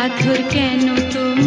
পাথর কেন তো?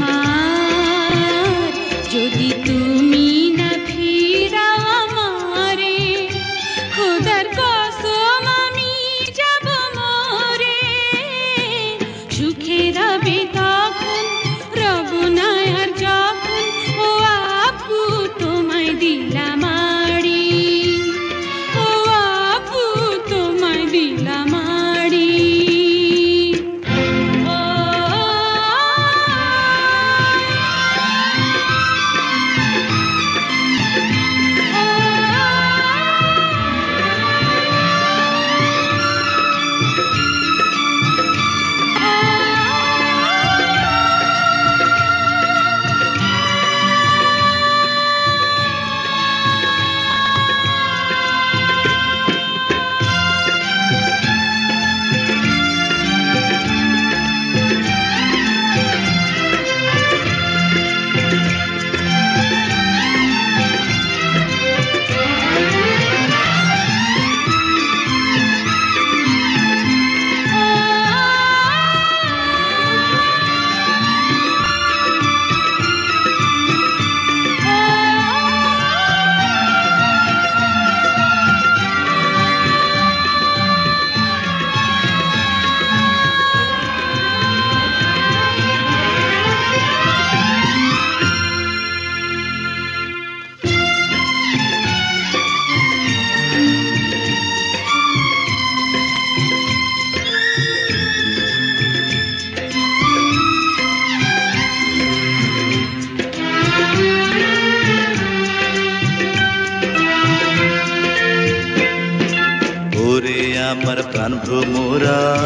আমার প্রাণ ভ্রমরা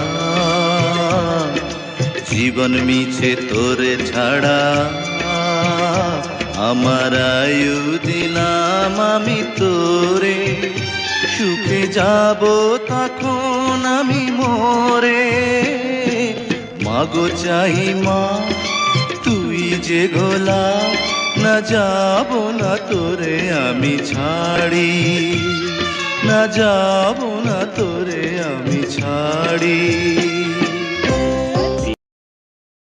জীবন মিছে তোরে ছাড়া। আমার আয়ু দিলাম আমি তোরে। সুখে যাব তখন আমি মোরে। মাগো চাই মা, তুই যে গোলা, না যাব না তোরে আমি ছাড়ি। না যাব না তোরে আমি ছাড়ি।